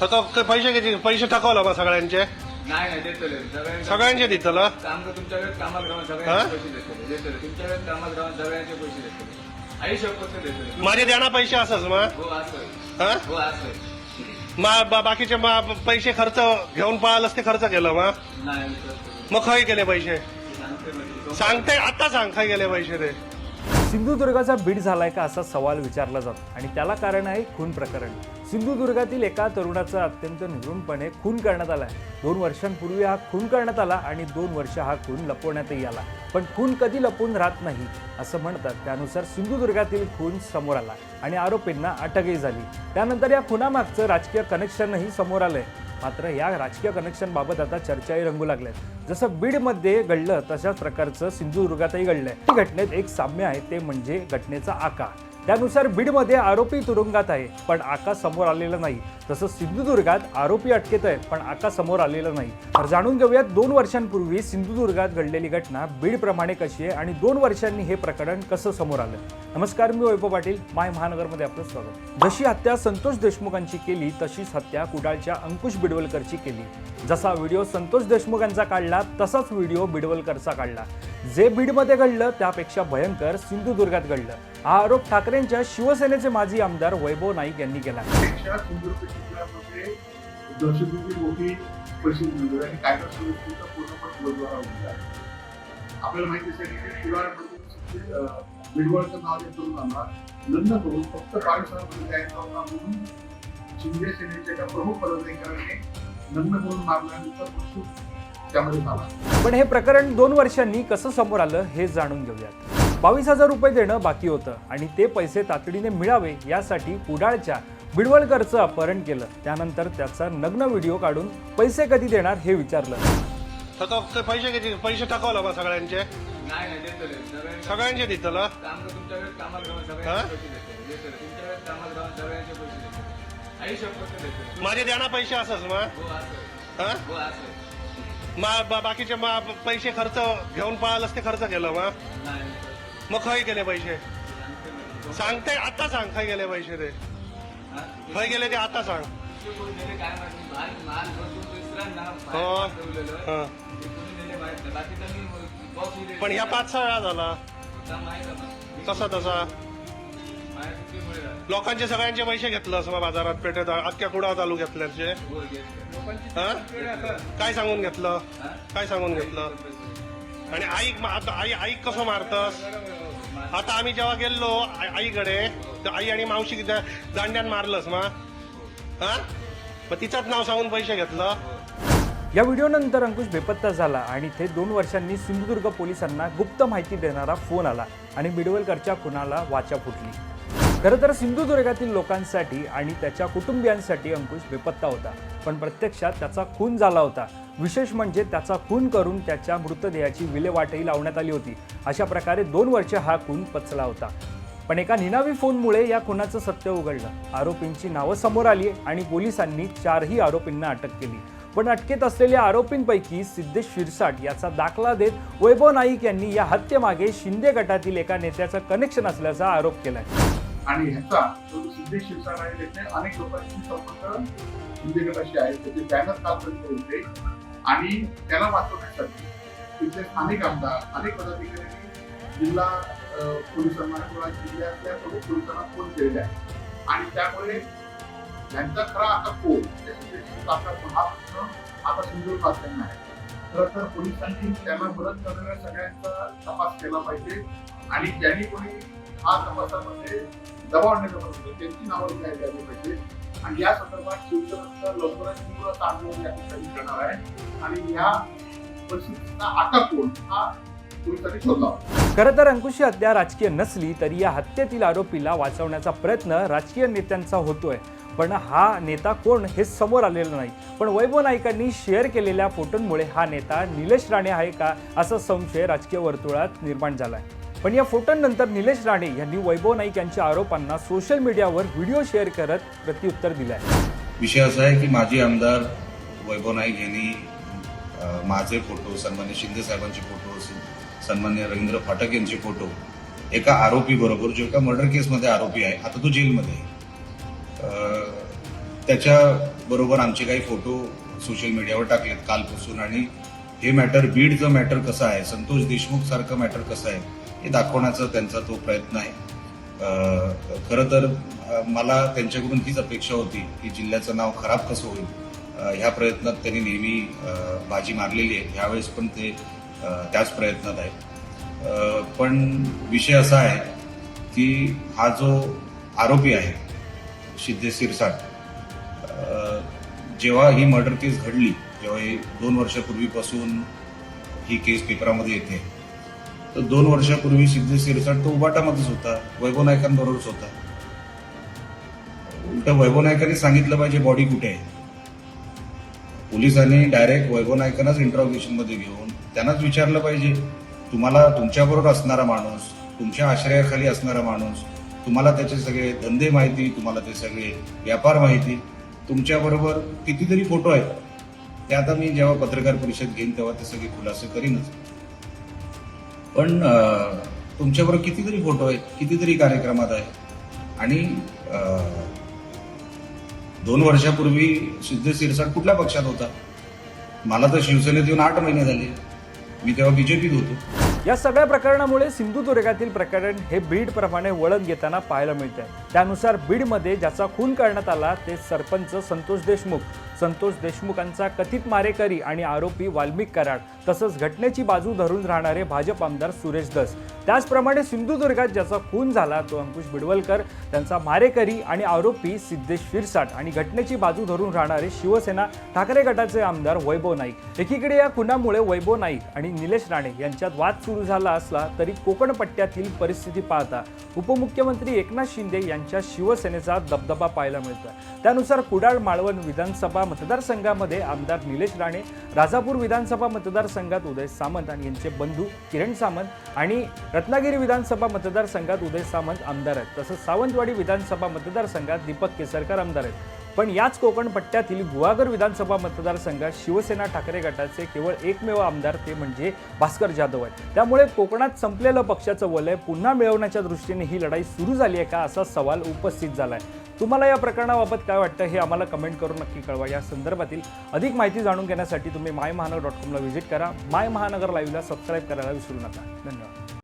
थकव पैसे किती? पैसे थकवलं बा सगळ्यांचे. नाही नाही देतले सगळ्यांचे सगळ्यांचे दितलं? तुमच्या कामात राहून? सगळ्यांचे पैसे देतले देतले तुमच्या वेळेत कामात राहून सगळ्यांचे पैसे देतले आई शपथ देतले माझे देणा पैसे असंच मग हो असं हा? हो असं मा- बा- बाकीचे मा- पैसे खर्च घेऊन पळालंच ते खर्च केलं मग नाही मी करतो. मग खय केले पैसे? सांगते म्हणजे. सांगते आता सांग खय गेले पैसे ते? सिंधुदुर्गाचा बीड झालाय का असा सवाल विचारला जातो. आणि त्याला कारण आहे खून प्रकरण. सिंधुदुर्गातील एका तरुणाचा अत्यंत निगूनपणे खून करण्यात आला आहे दोन वर्षांपूर्वी हा खून करण्यात आला आणि दोन वर्ष हा खून लपवण्यातही आला. पण खून कधी लपून राहत नाही असं म्हणतात. त्यानुसार सिंधुदुर्गातील खून समोर आला आणि आरोपींना अटकही झाली. त्यानंतर या खुनामागचं राजकीय कनेक्शनही समोर आलंय. मात्र या राजकीय कनेक्शनबाबत आता चर्चाही रंगू लागल्यात. जसं बीडमध्ये घडलं तशाच प्रकारचं सिंधुदुर्गातही घडलंय. आहे घटनेत एक साम्य आहे ते म्हणजे घटनेचा आकार. त्यानुसार बीडमध्ये आरोपी तुरुंगात आहे पण आकाश समोर आलेला नाही. तसंच सिंधुदुर्गात आरोपी अटकेत आहेत पण आकाश समोर आलेला नाही. तर जाणून घेऊयात दोन वर्षांपूर्वी सिंधुदुर्गात घडलेली घटना बीडप्रमाणे कशी आहे आणि दोन वर्षांनी हे प्रकरण कसं समोर आलं? नमस्कार मी वैभव पाटील माय महानगरमध्ये आपलं स्वागत. जशी हत्या संतोष देशमुखांची केली तशीच हत्या कुडाळच्या अंकुश बिडवलकरची केली. जसा व्हिडिओ संतोष देशमुखांचा काढला तसाच व्हिडिओ बिडवलकरचा काढला. जे बीडमध्ये घडलं त्यापेक्षा भयंकर सिंधुदुर्गात घडलं. हा आरोप ठाकरेंच्या शिवसेनेचे माजी आमदार वैभव नाईक यांनी केला. आपल्याला माहिती असेल की बिडवळचं नाव तरुणांना लग्न करून फक्त बावीस म्हणून शिंदे सेनेच्या प्रमुख पदाधिकाऱ्याने लग्न करून मारल्यानंतर त्यामध्ये झाला पण हे प्रकरण दोन वर्षांनी कसं समोर आलं हे जाणून घेऊयात. बावीस हजार रुपये देणं बाकी होतं आणि ते पैसे तातडीने मिळावे यासाठी कुडाळच्या बिडवलकरचं अपहरण केलं. त्यानंतर त्याचा नग्न व्हिडिओ काढून पैसे कधी देणार हे विचारलं. पैसे किती? पैसे थकवलं बा सगळ्यांचे? नाही नाही देतले सगळ्यांचे दितलं हा? माझे देणा पैसे असंच मग. हो? असं हा हो असं मा- बाकीचे मा- पैसे खर्च घेऊन पळालंच ते खर्च केलं मग मी. मग खय केले पैसे? सांगते आता सांग खय गेले पैसे ते? खय गेले ते आता सांग. हो. पण ह्या पाच सहा वेळा झाला. कसा तसा. लोकांचे सगळ्यांचे पैसे घेतलं असं बाजारात पेठेत अख्ख्या कुडा तालुक्यातल्याचे. हा? काय सांगून घेतलं? काय सांगून घेतलं? आणि आई आता आई आई कसं मारतस? आता आम्ही जेव्हा गेलो आई- आईकडे तर आई आणि मावशी दांड्यान मारलंस मा. हा? मग तिचंच नाव सांगून पैसे घेतलं. या व्हिडिओनंतर अंकुश बेपत्ता झाला आणि ते दोन वर्षांनी सिंधुदुर्ग पोलिसांना गुप्त माहिती देणारा फोन आला आणि बिडवलकरच्या खुनाला वाचा फुटली. खरं तर सिंधुदुर्गातील लोकांसाठी आणि त्याच्या कुटुंबियांसाठी अंकुश बेपत्ता होता. पण प्रत्यक्षात त्याचा खून झाला होता. विशेष म्हणजे त्याचा खून करून त्याच्या मृतदेहाची विल्हेवाटही लावण्यात आली होती. अशा प्रकारे दोन वर्ष हा खून पचला होता. पण एका निनावी फोनमुळे या खुनाचं सत्य उघडलं. आरोपींची नावं समोर आली आणि पोलिसांनी चारही आरोपींना अटक केली. पण अटकेत असलेल्या आरोपींपैकी सिद्धेश शिरसाट याचा दाखला देत वैभव नाईक यांनी या हत्येमागे शिंदे गटातील एका नेत्याचं कनेक्शन असल्याचा आरोप केलाय. आणि ह्याचा जो सिद्धेश शिवसेना आहे त्याचे अनेक लोकांशी संपर्क शिंदे गटाशी आहे त्याचे बॅनर कालपर्यंत होते. आणि त्याला वाचवण्यासाठी तिथले स्थानिक आमदार अनेक पदाधिकाऱ्यांनी जिल्हा पोलिसांना किंवा जिल्ह्यातल्या प्रमुख पोलिसांना फोन केलेले आहे आणि त्यामुळे यांचा खरा आता कोण? त्या हा प्रश्न आता समजून पातळीवर आहे खरं तर पोलिसांनी त्यांना मदत करणाऱ्या सगळ्यांचा तपास केला पाहिजे. आणि ज्यांनी कोणी हा तपासामध्ये दबाव निर्माण त्यांची नावं काय द्यावी पाहिजे. आणि या संदर्भात शिवसेनेचा लवकरच तीव्र आंदोलन या ठिकाणी करणार आहे. आणि या परिस्थितीचा आता कोण हा पोलिसांनी खरं तर अंकुशी हत्या राजकीय नसली तरी या हत्येतील आरोपीला वाचवण्याचा प्रयत्न राजकीय नेत्यांचा होतोय. पण हा नेता कोण हे समोर आलेलं नाही. पण वैभव नाईकांनी शेअर केलेल्या फोटोंमुळे हा नेता निलेश राणे आहे का असा संशय राजकीय वर्तुळात निर्माण झाला आहे पण या फोटोंनंतर निलेश राणे यांनी वैभव नाईक यांच्या आरोपांना सोशल मीडियावर व्हिडिओ शेअर करत प्रत्युत्तर दिलंय विषय असा आहे की माजी आमदार वैभव नाईक यांनी माझे फोटो सन्मान्य शिंदे साहेबांचे फोटो सन्मान्य रवींद्र फाटक यांचे फोटो एका आरोपी बरोबर जो एका मर्डर केसमध्ये आरोपी आहे आता तो जेलमध्ये आहे. त्याच्या बरोबर आमचे काही फोटो सोशल मीडियावर टाकलेत कालपासून आणि हे मॅटर बीडचं मॅटर कसं आहे संतोष देशमुख सारखं मॅटर कसं आहे हे दाखवण्याचा त्यांचा तो प्रयत्न आहे. खरं तर मला त्यांच्याकडून हीच अपेक्षा होती की जिल्ह्याचं नाव खराब कसं होईल. ह्या प्रयत्नात त्यांनी नेहमी बाजी मारलेली आहे. ह्यावेळेस पण ते त्याच प्रयत्नात आहेत. पण विषय असा आहे की हा जो आरोपी आहे सिद्धेश सिरसाट जेव्हा ही मर्डर केस घडली जेव्हा ही दोन वर्षापूर्वीपासून ही केस पेपरामध्ये येते तर दोन वर्षापूर्वी सिद्धेश सिरसाट तो उबाटामध्येच होता वैभव नायकांबरोबरच होता. उलट वैभव नायकांनी सांगितलं पाहिजे बॉडी कुठे आहे. पोलिसांनी डायरेक्ट वैभव नायकांनाच इंटरॉगेशनमध्ये घेऊन त्यांनाच विचारलं पाहिजे तुम्हाला तुमच्याबरोबर असणारा माणूस तुमच्या आश्रयाखाली असणारा माणूस तुम्हाला त्याचे सगळे धंदे माहिती तुम्हाला ते सगळे व्यापार माहिती तुमच्याबरोबर कितीतरी फोटो आहेत. ते आता मी जेव्हा पत्रकार परिषद घेईन तेव्हा ते सगळे खुलासे करीनच. पण तुमच्याबरोबर कितीतरी फोटो आहेत कितीतरी कार्यक्रमात आहे आणि दोन वर्षापूर्वी सिद्ध सिरसाट कुठल्या पक्षात होता? मला तर शिवसेनेत येऊन आठ महिने झाले. मी तेव्हा बीजेपीत होतो. या सगळ्या प्रकरणामुळे सिंधुदुर्गातील प्रकरण हे बीडप्रमाणे वळण घेताना पाहायला मिळतं आहे त्यानुसार बीडमध्ये ज्याचा खून करण्यात आला ते सरपंच संतोष देशमुख. संतोष देशमुखांचा कथित मारेकरी आणि आरोपी वाल्मिक कराड तसंच घटनेची बाजू धरून राहणारे भाजप आमदार सुरेश दस त्याचप्रमाणे सिंधुदुर्गात ज्याचा खून झाला तो अंकुश बिडवलकर त्यांचा मारेकरी आणि आरोपी सिद्धेश शिरसाट आणि घटनेची बाजू धरून राहणारे शिवसेना ठाकरे गटाचे आमदार वैभव नाईक. एकीकडे या खुनामुळे वैभव नाईक आणि निलेश राणे यांच्यात वाद सुरू झाला असला तरी कोकण पट्ट्यातील परिस्थिती पाहता उपमुख्यमंत्री एकनाथ शिंदे यांच्या शिवसेनेचा दबदबा पाहायला मिळतोय. त्यानुसार कुडाळ माळवण विधानसभा मतदारसंघामध्ये आमदार निलेश राणे राजापूर विधानसभा मतदारसंघात उदय सामंत आणि यांचे बंधू किरण सामंत आणि रत्नागिरी विधानसभा मतदारसंघात उदय सामंत आमदार आहेत. तसंच सावंतवाडी विधानसभा मतदारसंघात दीपक केसरकर आमदार आहेत. पण याच कोकण पट्ट्यातील गुहागर विधानसभा मतदारसंघात शिवसेना ठाकरे गटाचे केवळ एकमेव आमदार ते म्हणजे भास्कर जाधव आहेत. त्यामुळे कोकणात संपलेलं पक्षाचं वलय पुन्हा मिळवण्याच्या दृष्टीने ही लढाई सुरू झाली आहे का असा सवाल उपस्थित झाला आहे तुम्हाला या प्रकरणाबाबत काय वाटतं हे आम्हाला कमेंट करून नक्की कळवा. या संदर्भातील अधिक माहिती जाणून घेण्यासाठी तुम्ही माय महानगर डॉट कॉमला व्हिजिट करा. माय महानगर लाईव्हला सबस्क्राईब करायला विसरू नका. धन्यवाद.